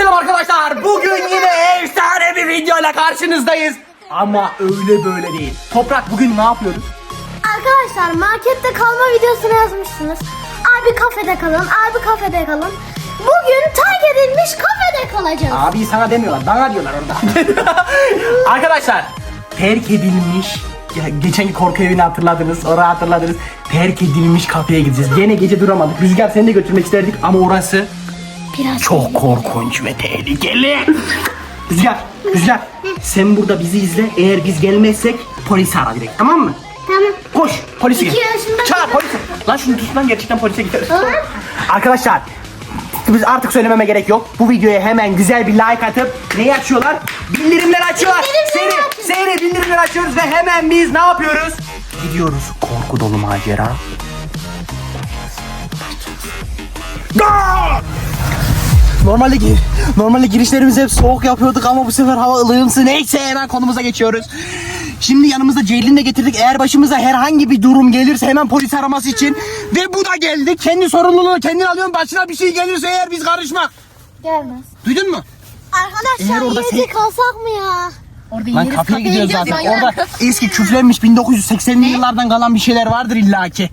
Selam arkadaşlar. Bugün yine efsane bir videoyla karşınızdayız. Ama öyle böyle değil. Toprak bugün ne yapıyoruz? Arkadaşlar markette kalma videosunu yazmışsınız. Abi kafede kalın, abi kafede kalın. Bugün terk edilmiş kafede kalacağız. Abi sana demiyorlar, bana diyorlar orada. arkadaşlar, terk edilmiş ya geçenki korku evini hatırladınız, orayı hatırladınız. Terk edilmiş kafeye gideceğiz. Gene gece duramadık. Rüzgar seni de götürmek isterdik ama orası Biraz çok korkunç ve tehlikeli. Rüzgar, Rüzgar sen burada bizi izle. Eğer biz gelmezsek polisi ara direkt tamam mı? Tamam. Koş polisi İki gel. yaşında Çağır polisi. Lan şunu tut lan gerçekten polise gideriz. Arkadaşlar biz artık söylememe gerek yok. Bu videoya hemen güzel bir like atıp neyi açıyorlar? Bildirimleri açıyorlar. Bildirimleri Seri, seri bildirimleri açıyoruz ve hemen biz ne yapıyoruz? Gidiyoruz korku dolu macera. Go! Normalde gi- normalde girişlerimizi hep soğuk yapıyorduk ama bu sefer hava ılımsı. Neyse hemen konumuza geçiyoruz. Şimdi yanımızda Ceylin'i de getirdik. Eğer başımıza herhangi bir durum gelirse hemen polis araması için ve bu da geldi. Kendi sorumluluğunu kendin alıyorsun. Başına bir şey gelirse eğer biz karışmak. Gelmez. Duydun mu? Arkadaşlar orada yedi sen- kalsak mı ya? Orada Lan yeriz, kapıya gidiyoruz zaten. manyak. Orada eski küflenmiş 1980'li yıllardan kalan bir şeyler vardır illaki.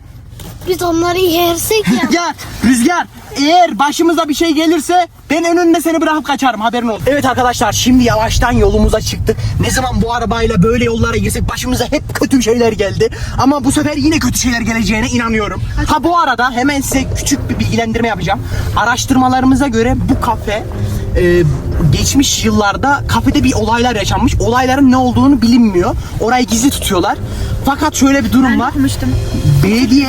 Biz onları yersek ya. Rüzgar, Rüzgar eğer başımıza bir şey gelirse ben önünde seni bırakıp kaçarım haberin olsun. Evet arkadaşlar şimdi yavaştan yolumuza çıktık. Ne zaman bu arabayla böyle yollara girsek başımıza hep kötü şeyler geldi. Ama bu sefer yine kötü şeyler geleceğine inanıyorum. Ha bu arada hemen size küçük bir bilgilendirme yapacağım. Araştırmalarımıza göre bu kafe e, geçmiş yıllarda kafede bir olaylar yaşanmış. Olayların ne olduğunu bilinmiyor. Orayı gizli tutuyorlar. Fakat şöyle bir durum var. Belediye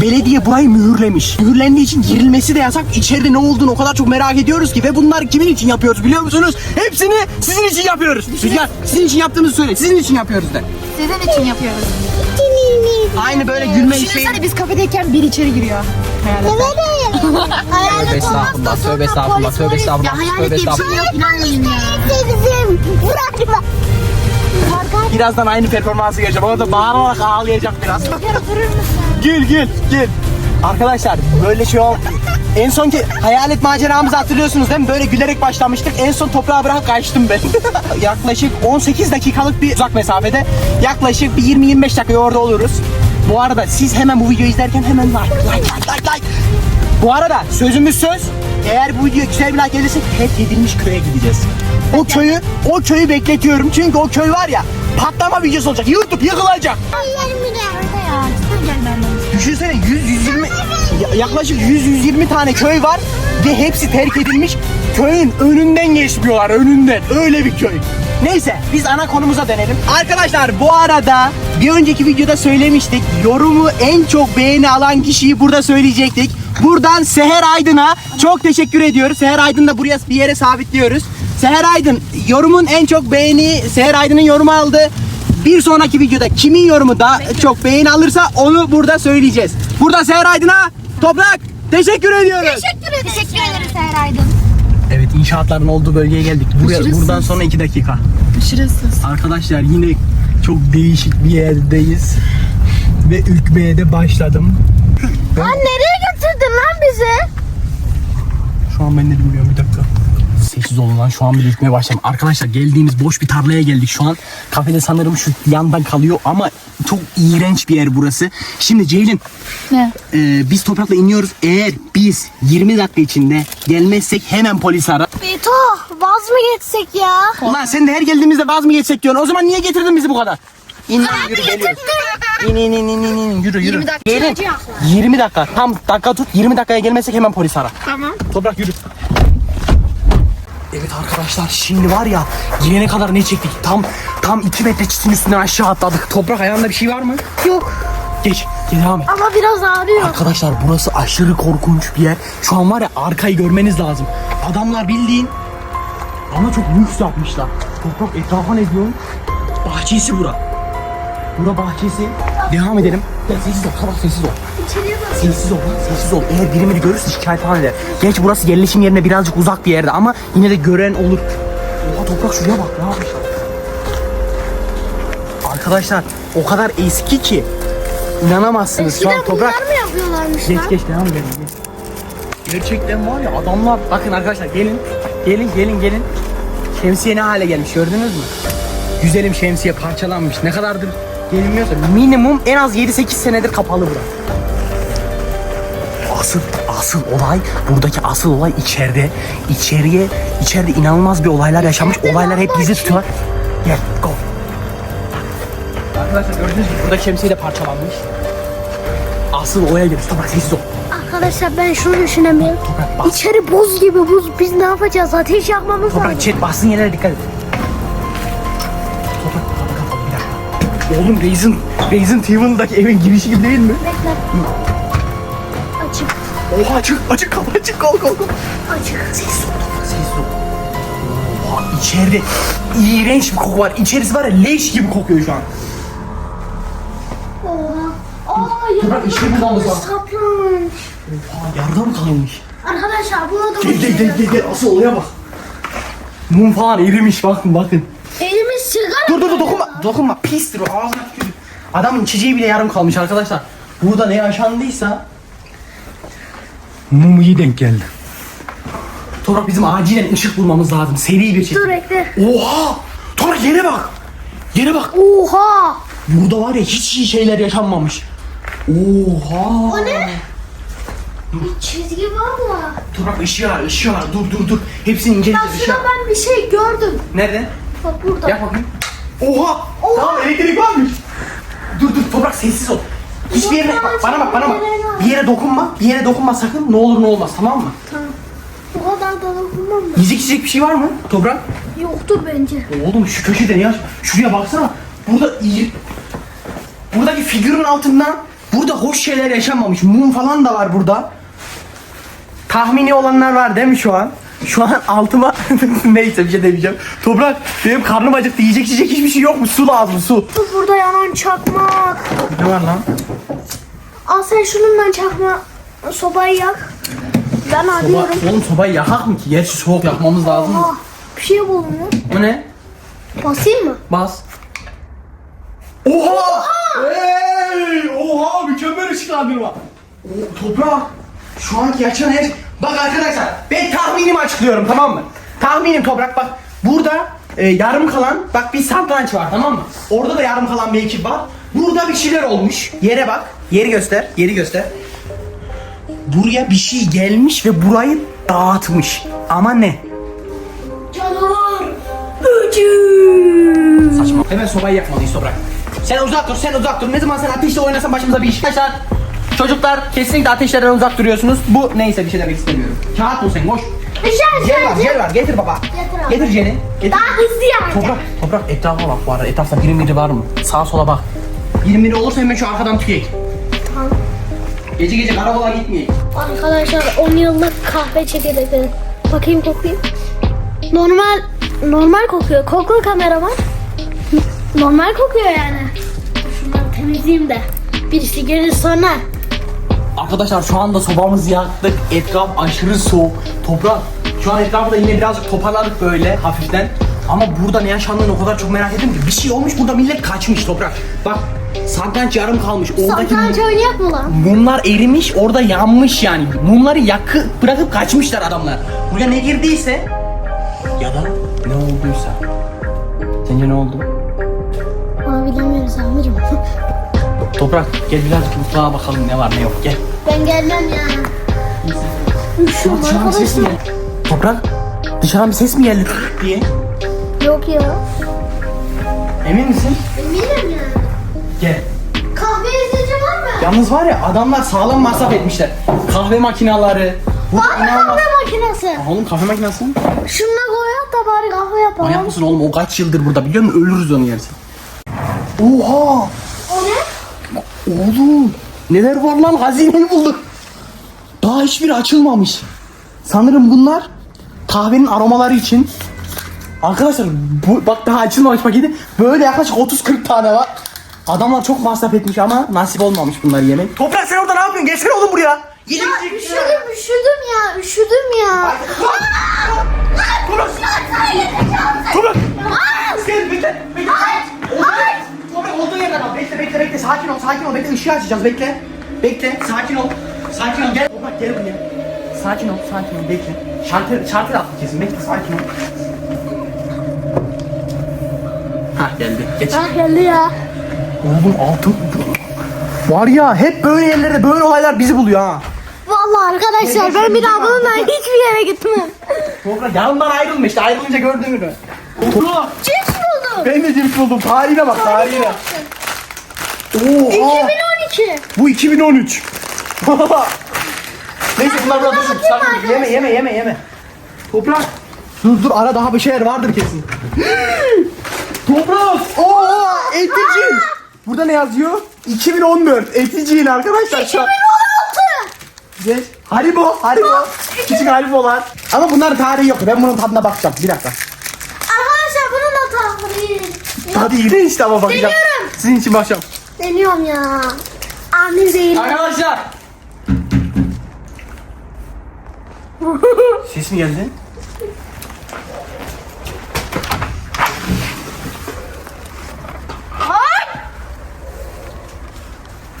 belediye burayı mühürlemiş. Mühürlendiği için girilmesi de yasak. İçeride ne olduğunu o kadar çok merak ediyoruz ki ve bunlar kimin için yapıyoruz biliyor musunuz? Hepsini sizin için yapıyoruz. Rüzgar sizin için yaptığımızı söyle. Sizin için yapıyoruz de. Sizin için yapıyoruz. Aynı böyle gülme şey. Düşünsene biz kafedeyken bir içeri giriyor. Hayalet estağfurullah, olmazsa tövbe sonra estağfurullah, polis, tövbe polis. estağfurullah. Ya hayalet diye bir şey yok inanmayın ya. Bizim. Bırakma. Birazdan aynı performansı göreceğim. Orada bağırarak ağlayacak biraz. Durur musun? Gül gül gül. Arkadaşlar böyle şey ol. En son ki hayalet maceramızı hatırlıyorsunuz değil mi? Böyle gülerek başlamıştık. En son toprağa bırakıp kaçtım ben. yaklaşık 18 dakikalık bir uzak mesafede. Yaklaşık bir 20-25 dakika orada oluruz. Bu arada siz hemen bu videoyu izlerken hemen like, like, like, like, like. Bu arada sözümüz söz. Eğer bu video güzel bir like gelirse hep yedilmiş köye gideceğiz. O köyü, o köyü bekletiyorum. Çünkü o köy var ya patlama videosu olacak. YouTube yıkılacak. Yerim bir de. ya. Düşünsene 100 120 ya- yaklaşık 100 120 tane köy var ve hepsi terk edilmiş. Köyün önünden geçmiyorlar önünden. Öyle bir köy. Neyse biz ana konumuza dönelim. Arkadaşlar bu arada bir önceki videoda söylemiştik. Yorumu en çok beğeni alan kişiyi burada söyleyecektik. Buradan Seher Aydın'a çok teşekkür ediyoruz. Seher Aydın'ı da buraya bir yere sabitliyoruz. Seher Aydın yorumun en çok beğeni Seher Aydın'ın yorumu aldı. Bir sonraki videoda kimin yorumu daha çok beğeni alırsa onu burada söyleyeceğiz. Burada Seher Aydın'a Toprak teşekkür ediyoruz. Teşekkür ederiz. Teşekkür ederiz Seher Aydın. Evet inşaatların olduğu bölgeye geldik. Buraya, buradan sonra iki dakika. Aşırısız. Arkadaşlar yine çok değişik bir yerdeyiz. Ve ürkmeye de başladım. Lan nereye götürdün lan bizi? Şu an ben de bilmiyorum bir dakika. Sessiz olun lan şu an bir ürkmeye başladım. Arkadaşlar geldiğimiz boş bir tarlaya geldik şu an. Kafede sanırım şu yandan kalıyor ama çok iğrenç bir yer burası. Şimdi Ceylin Ne? Ee, biz toprakla iniyoruz. Eğer biz 20 dakika içinde gelmezsek hemen polis ara. Beto vaz mı geçsek ya? Ulan sen de her geldiğimizde vaz mı geçsek diyorsun. O zaman niye getirdin bizi bu kadar? İn lan yürü geliyoruz. İn in in in in in yürü yürü. 20 dakika Gelin. süreci yok 20 dakika. Tam dakika tut. 20 dakikaya gelmezsek hemen polis ara. Tamam. Toprak yürü. Evet arkadaşlar şimdi var ya girene kadar ne çektik? Tam tam 2 metre çitin üstünden aşağı atladık. Toprak ayağında bir şey var mı? Yok. Geç. Gel devam et. Ama biraz ağrıyor. Arkadaşlar burası aşırı korkunç bir yer. Şu an var ya arkayı görmeniz lazım. Adamlar bildiğin ama çok lüks yapmışlar. Toprak etrafa ne diyorsun? Bahçesi bura. Bura bahçesi. Devam edelim. Ya sessiz ol, sabah sessiz ol. Sessiz ol lan, sessiz ol. Eğer biri biri görürse şikayet falan eder. Geç burası yerleşim yerine birazcık uzak bir yerde ama yine de gören olur. Oha toprak şuraya bak ne yapmışlar. Arkadaşlar o kadar eski ki inanamazsınız. Şu an Eskiden toprak bunlar mı yapıyorlarmış Geç lan? geç devam edelim. geç. Gerçekten var ya adamlar bakın arkadaşlar gelin Gelin gelin gelin. Şemsiye ne hale gelmiş gördünüz mü? Güzelim şemsiye parçalanmış. Ne kadardır gelinmiyorsa minimum en az 7-8 senedir kapalı bura. Asıl asıl olay buradaki asıl olay içeride. İçeriye içeride inanılmaz bir olaylar yaşanmış. Olaylar hep bizi tutuyor. Gel go. Arkadaşlar gördüğünüz gibi burada şemsiye de parçalanmış. Asıl olaya geliyoruz. Toprak sessiz ol. Arkadaşlar ben şunu düşünemiyorum. Toprak bas. İçeri buz gibi buz. Biz ne yapacağız? Ateş yakmamız Toprak lazım. chat bastığın yerlere dikkat et. Toprak kapı kapalı bir dakika. Oğlum Reis'in Reis'in Tevil'daki evin girişi gibi değil mi? Bekle. Açık. Oha açık açık kapı açık kol kol kol. Açık. Sessiz ol. Oha içeride iğrenç bir koku var. İçerisi var ya leş gibi kokuyor şu an. Oha. Aa yardım işte buradan mı sağ? saplanmış. Oha yardım kalmış. Arkadaşlar bu adamı Gel gel gel gel gel asıl olaya bak. Mum falan erimiş bakın bakın. Elimiz sigara. Dur dur dur dokunma. Dokunma pistir o ağzına tükürür. Adamın içeceği bile yarım kalmış arkadaşlar. Burada ne yaşandıysa Mum iyi denk geldi. Toprak bizim acilen ışık bulmamız lazım. Seri bir şekilde. Dur bekle. Oha! Toprak yere bak. Yere bak. Oha. Burada var ya hiç iyi şeyler yaşanmamış. Oha! O ne? Bir çizgi var mı? Toprak ışığı var, ışığı var. Dur dur dur. Hepsini Ya inceleyeceğiz ışığı. şurada ben bir şey gördüm. Nerede? Bak burada. Yap bakayım. Oha! Oha! Tamam elektrik varmış. Dur dur toprak sessiz ol. Hiçbir yere bak, bana bak bana bak. Bir yere dokunma. Bir yere dokunma sakın. Ne olur ne olmaz tamam mı? Tamam. Bu kadar da dokunmam da. Yiyecek içecek bir şey var mı? Toprak. Yoktur bence. Oğlum şu köşede ne yaş? Şuraya baksana. Burada iyi. Buradaki figürün altından burada hoş şeyler yaşanmamış. Mum falan da var burada. Tahmini olanlar var değil mi şu an? Şu an altıma neyse bir şey demeyeceğim. Toprak benim karnım acıktı. Yiyecek içecek hiçbir şey yok mu? Su lazım su. Burada yanan çakmak. Ne var lan? Al sen şununla çakma sobayı yak. Ben Soba, arıyorum. oğlum sobayı yakak mı ki? Gerçi soğuk yakmamız lazım. Aa, bir şey mu? O ne? Basayım mı? Bas. Oha! Hey! Oha! Mükemmel ışıklandırma. O, toprak. Şu anki yaşanan her... Bak arkadaşlar ben tahminimi açıklıyorum tamam mı? Tahminim toprak bak. Burada e, yarım kalan bak bir satranç var tamam mı? Orada da yarım kalan bir ekip var. Burada bir şeyler olmuş. Yere bak. Yeri göster. Yeri göster. Buraya bir şey gelmiş ve burayı dağıtmış. Ama ne? Canavar. Öcü. Saçma. Hemen sobayı yakmalıyız toprak. Sen uzak dur, sen uzak dur. Ne zaman sen ateşle oynasan başımıza bir iş. Arkadaşlar, çocuklar kesinlikle ateşlerden uzak duruyorsunuz. Bu neyse bir şey demek istemiyorum. Kağıt bul sen, boş. Işığa Jel var, jel var. Getir baba. Getir abi. Getir jeli. Getir. Daha hızlı yani. Toprak, toprak etrafa bak bu arada. Etrafta biri miri var mı? Sağa sola bak. Biri miri olursa hemen şu arkadan tükeyik. Tamam. Gece gece karakola gitmeyek. Arkadaşlar 10 yıllık kahve çekirdekleri. Bakayım kokayım. Normal normal kokuyor. Kokla kameraman. Normal kokuyor yani. Şunları temizleyeyim de. Birisi gelir sonra. Arkadaşlar şu anda sobamızı yaktık. Etraf aşırı soğuk. Toprak. Şu an etrafı da yine birazcık toparladık böyle hafiften. Ama burada ne yaşandığını o kadar çok merak ettim ki. Bir şey olmuş burada millet kaçmış toprak. Bak satranç yarım kalmış. Oradaki Satranç oynayak mı lan? mumlar erimiş orada yanmış yani. Mumları yakı bırakıp kaçmışlar adamlar. Buraya ne girdiyse ya da ne olduysa. Sence ne oldu? Aa bilemiyoruz amirim. Toprak gel birazcık mutfağa bakalım ne var ne yok gel. ben gelmem ya. Üşüyorum Dışarıdan bir ses mi arkadaşlar. Toprak dışarıdan bir ses mi geldi diye. Yok ya. Emin misin? Eminim ya. Gel. Kahve izleyici var mı? Yalnız var ya adamlar sağlam masraf etmişler. Kahve makineleri. Bu Var mı kahve makinesi? Oğlum kahve makinesi mi? Şununla koyak da bari kahve yapalım. Manyak mısın oğlum o kaç yıldır burada biliyor musun? Ölürüz onu yersin. Oha! O ne? Oğlum neler var lan hazineyi bulduk. Daha hiçbiri açılmamış. Sanırım bunlar kahvenin aromaları için. Arkadaşlar bu, bak daha açılmamış paketi. Böyle yaklaşık 30-40 tane var. Adamlar çok masraf etmiş ama nasip olmamış bunları yemek. Toprak sen orada ne yapıyorsun? Gelsene oğlum buraya. Ya üşüdüm üşüdüm ya üşüdüm ya. Toprak. Toprak. Gel bekle. Bekle. Toprak olduğu yerden al. Bekle bekle bekle. Sakin ol sakin ol. Bekle ışığı açacağız bekle. Bekle sakin ol. Sakin ol gel. Toprak gel buraya. sakin ol, sakin ol, bekle. Şartı, şartı kesin, bekle, sakin ol. Hah geldi, geç. Ah geldi ya. Oğlum altın... Var ya hep böyle yerlerde böyle olaylar bizi buluyor ha. Vallahi arkadaşlar ben bir daha bununla hiçbir yere gitmem. Toprak yanından ayrılma işte ayrılınca gördün mü? Toprak Cips buldum. ben de cips buldum tarihine bak tarihine. Oha 2012. bu 2013. Neyse bunlar burada dursun. Sakın yeme yeme yeme yeme. Toprak. Dur dur ara daha bir şeyler vardır kesin. Toprak. Oo Eticin. Burada ne yazıyor? 2014 Eticin arkadaşlar. şu an. 2016. Güzel. Haribo, Haribo. Küçük Haribo'lar. Ama bunların tarihi yok. Ben bunun tadına bakacağım. Bir dakika. Arkadaşlar bunun da tahmini. Tadı iyi işte ama bakacağım. Deniyorum. Sizin için bakacağım. Deniyorum ya. Annem zehirli. Arkadaşlar. Ses mi geldi?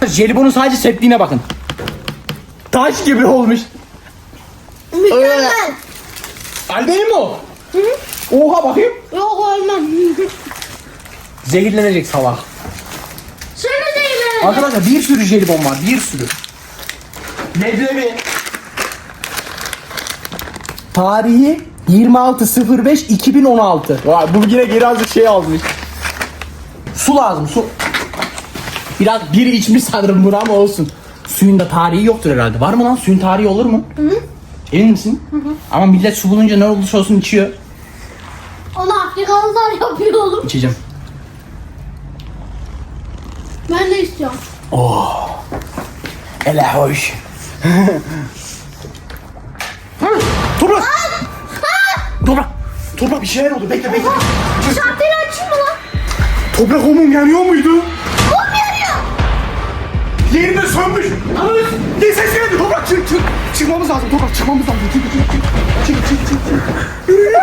Jelibonun sadece septiğine bakın. Taş gibi olmuş. Mükemmel. Albeni mi o? Oha bakayım. Yok olmam. Zehirlenecek salak. Şöyle zehirli. Arkadaşlar bir sürü jelibon var, bir sürü. Leblebi. Tarihi 26.05.2016. Vay bu yine geri azıcık şey almış. Su lazım, su. Biraz biri içmiş sanırım bunu ama olsun. Suyun da tarihi yoktur herhalde. Var mı lan? Suyun tarihi olur mu? Hı Emin misin? Hı hı. Ama millet su bulunca ne olursa olsun içiyor. Onu Afrikalılar yapıyor oğlum. İçeceğim. Ben de istiyorum. Ele hoş. Toprak. Toprak. Toprak bir şeyler oldu. Bekle bekle. Şartları açayım mı lan? Toprak o mum yanıyor muydu? Yerinde sönmüş. Anladın? Ne ses geldi? Toprak çık çık. Çıkmamız lazım. Toprak çıkmamız lazım. Çık çık çık. Çık çık çık. Yürü yürü.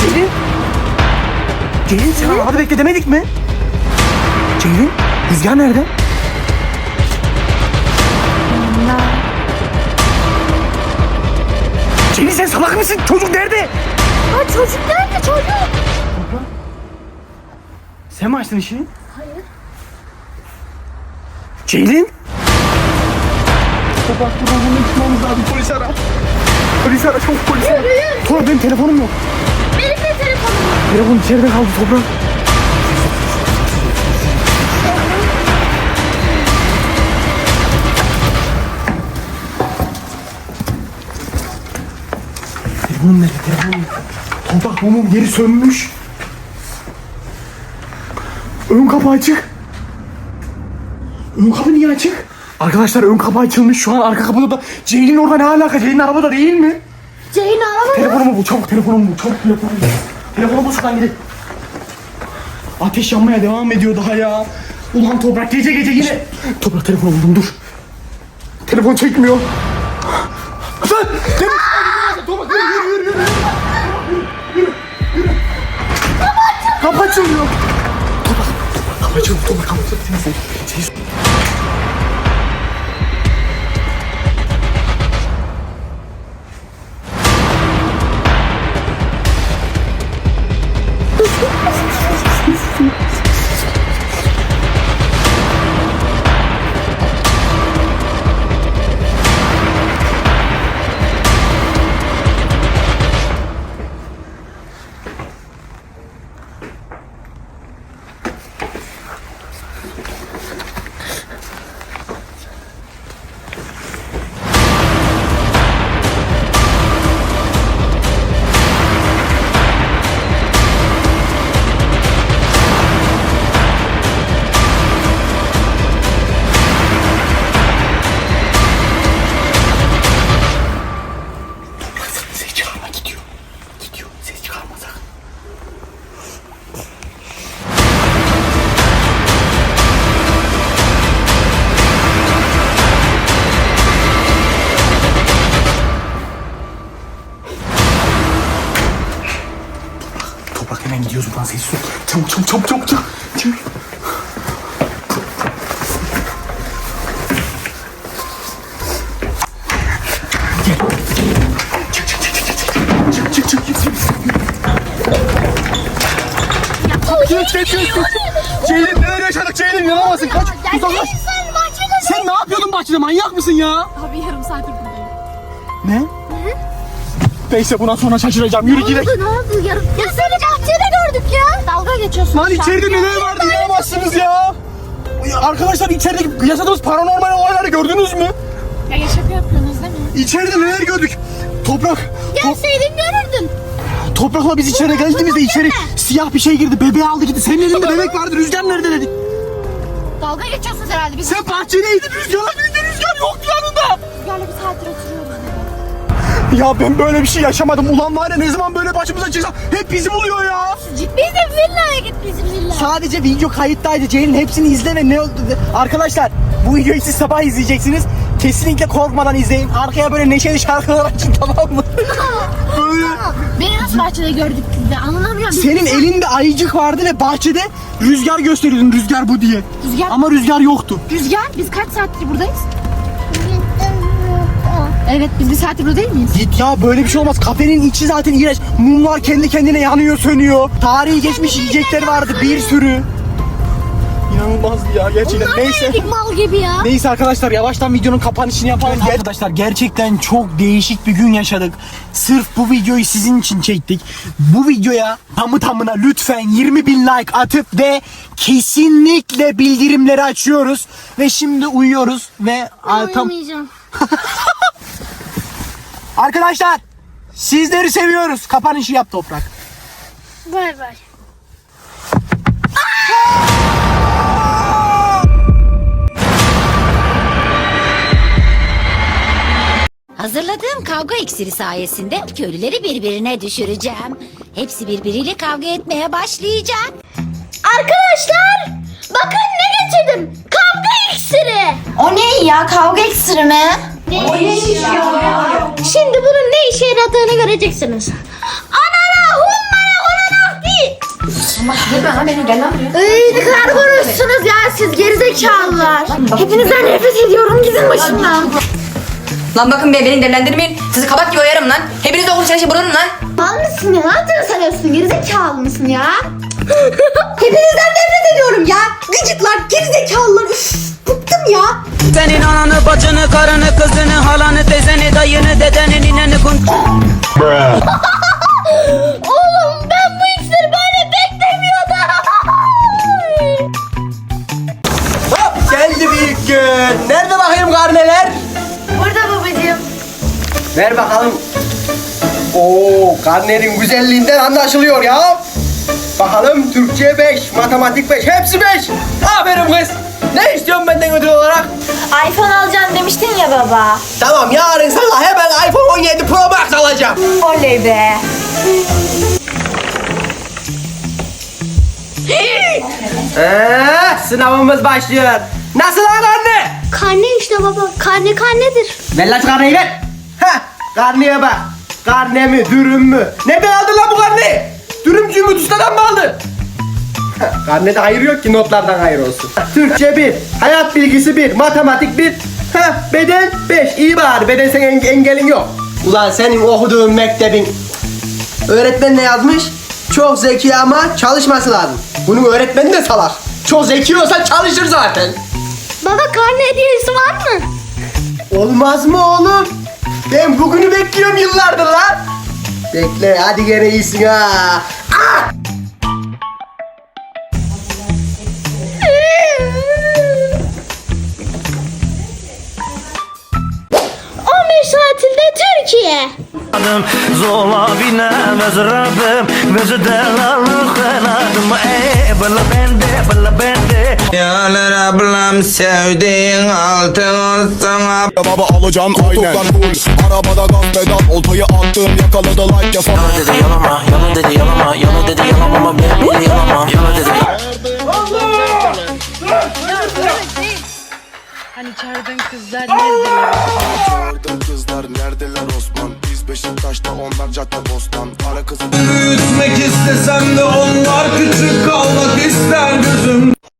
Ceylin. Ceylin sen hadi bekle demedik mi? Ceylin. Rüzgar nerede? Ceylin sen salak mısın? Çocuk nerede? Ha çocuk nerede çocuk? Sen mi açtın işi? Ceylin? Toprak buradan hemen çıkmamız lazım. Polis ara. Polis ara çabuk polis ara. Yürü, yürü. Toprak benim telefonum yok. Benim de telefonum var. Telefon içeride kaldı Toprak. Telefonum nerede? Telefonum. Toprak mumum geri sönmüş. Ön kapı açık. Ön kapı niye açık? Arkadaşlar ön kapı açılmış. Şu an arka kapıda da Ceylin orada ne alaka? Ceylin arabada değil mi? Ceyn arama. Telefonumu bul, çabuk telefonumu bul, çabuk telefonumu bul. Telefonu bul şuradan gidelim. Ateş yanmaya devam ediyor daha ya. Ulan toprak gece gece yine. Toprak telefonu buldum dur. Telefon çekmiyor. Lan! Toprak yürü yürü. Yürü yürü. Kapı açılmıyor. Toprak kapı açılmıyor. Toprak kapı açılmıyor. Seni seni- seni- Ses kaç kaç kaç. kaç. Ceylin neler yaşadık Ceylin inanamazsın kaç. Uzaklaş. Sen ne yapıyordun bahçede manyak mısın ya? Abi yarım saattir buradayım. Ne? Neyse buna sonra şaşıracağım. Yürü gidelim. Ne oldu yarım? Ya seni bahçede gördük ya. Dalga geçiyorsun. Lan içeride neler vardı inanamazsınız ya. Ya Arkadaşlar içerideki yaşadığımız paranormal olayları gördünüz mü? Ya şaka yapıyorsunuz değil mi? İçeride neler gördük? Toprak. Top, Gelseydin görürdün. Toprakla biz içeri geldiğimizde içeri siyah bir şey girdi. Bebeği aldı gitti. Senin elinde bebek vardı. Rüzgar nerede dedik. Dalga geçiyorsunuz herhalde. Biz Sen bahçedeydin. Rüzgarla birlikte rüzgar yoktu yanında. rüzgarla bir saattir oturuyoruz. Ya ben böyle bir şey yaşamadım. Ulan var ya ne zaman böyle başımıza çıksa hep bizim oluyor ya. Bizim villaya git bizim villaya. Sadece video kayıttaydı. Ceylin hepsini izle ve ne oldu? Arkadaşlar bu videoyu siz sabah izleyeceksiniz. Kesinlikle korkmadan izleyin. Arkaya böyle neşeli şarkılar açın tamam mı? böyle. Beni nasıl bahçede gördük biz de anlamıyorum. Senin elinde ayıcık vardı ve bahçede rüzgar gösteriyordun rüzgar bu diye. Rüzgar- Ama rüzgar yoktu. Rüzgar biz kaç saattir buradayız? Evet biz bir saattir burada değil miyiz? Git ya böyle bir şey olmaz. Kafenin içi zaten iğrenç. Mumlar kendi kendine yanıyor sönüyor. Tarihi geçmiş yiyecekler vardı bir sürü. İnanılmazdı ya gerçekten. Neyse. Yedik mal gibi ya. Neyse arkadaşlar yavaştan videonun kapanışını yapalım. Arkadaşlar gerçekten çok değişik bir gün yaşadık. Sırf bu videoyu sizin için çektik. Bu videoya tamı tamına lütfen 20 bin like atıp ve kesinlikle bildirimleri açıyoruz. Ve şimdi uyuyoruz ve tam... Uyumayacağım. Arkadaşlar sizleri seviyoruz. Kapanışı yap toprak. Bay bay. Hazırladığım kavga iksiri sayesinde köylüleri birbirine düşüreceğim. Hepsi birbiriyle kavga etmeye başlayacak. Arkadaşlar bakın ne getirdim. Kavga iksiri. O ne ya kavga iksiri mi? Şimdi bunun ne işe yaradığını göreceksiniz. Anana hummana onana di. Ey ne kadar konuşsunuz ya siz gerizekalılar. Hepinizden nefret ediyorum gidin başımdan. Lan bakın be beni delendirmeyin. Sizi kabak gibi oyarım lan. Hepiniz okul çalışıp vururum lan. Mal mısın ya? Ne yaptığını sanıyorsun? Gerizekalı mısın ya? Hepinizden nefret ediyorum ya. Gıcıklar, gerizekalılar. Üf, bıktım ya. Senin ananı, bacını, karını, kızını, halanı, teyzeni, dayını, dedeni, nineni, kun... Oğlum ben bu iksiri böyle beklemiyordum. Hop geldi büyük gün. Nerede bakayım karneler? Burada babacığım. Ver bakalım. Oo, karnenin güzelliğinden anlaşılıyor ya. Bakalım Türkçe 5, matematik 5, hepsi 5. Aferin kız. Ne istiyorsun benden ödül olarak? iPhone alacağım demiştin ya baba. Tamam yarın sana hemen iPhone 17 Pro Max alacağım. Oley be. Ee, sınavımız başlıyor. Nasıl lan karne? Karne işte baba. Karne karnedir. Ver lan şu karneyi ver. Heh, karneye bak. Karne mi, dürüm mü? Nereden aldın lan bu karneyi? Dürümcü mü, ustadan mı aldın? Karnede hayır yok ki notlardan hayır olsun. Türkçe 1, hayat bilgisi 1, matematik 1, Heh, beden 5. İyi bari bedensel eng- engelin yok. Ulan senin okuduğun mektebin öğretmen ne yazmış? Çok zeki ama çalışması lazım. Bunun öğretmeni de salak. Çok zeki olsa çalışır zaten. Baba karne hediyesi var mı? Olmaz mı oğlum? Ben bugünü bekliyorum yıllardır lan. Bekle hadi gene iyisin ha. Ah! tatilde Türkiye. Zola binemez Rabbim Bizi delalı kınadım Ey bala bende bala bende Yalar ablam sevdiğin altın olsun Baba alacağım aynen Arabada gaz pedal oltayı attım yakaladı like ya sana dedi yalama, yalan dedi yalama, yalan dedi yalama ama ben bunu yalamam, yalan dedi. Çağırdım kızlar neredeler Osman? Biz Beşiktaş'ta onlar cadde bostan Para kızı Büyütmek istesem de onlar küçük kalmak ister gözüm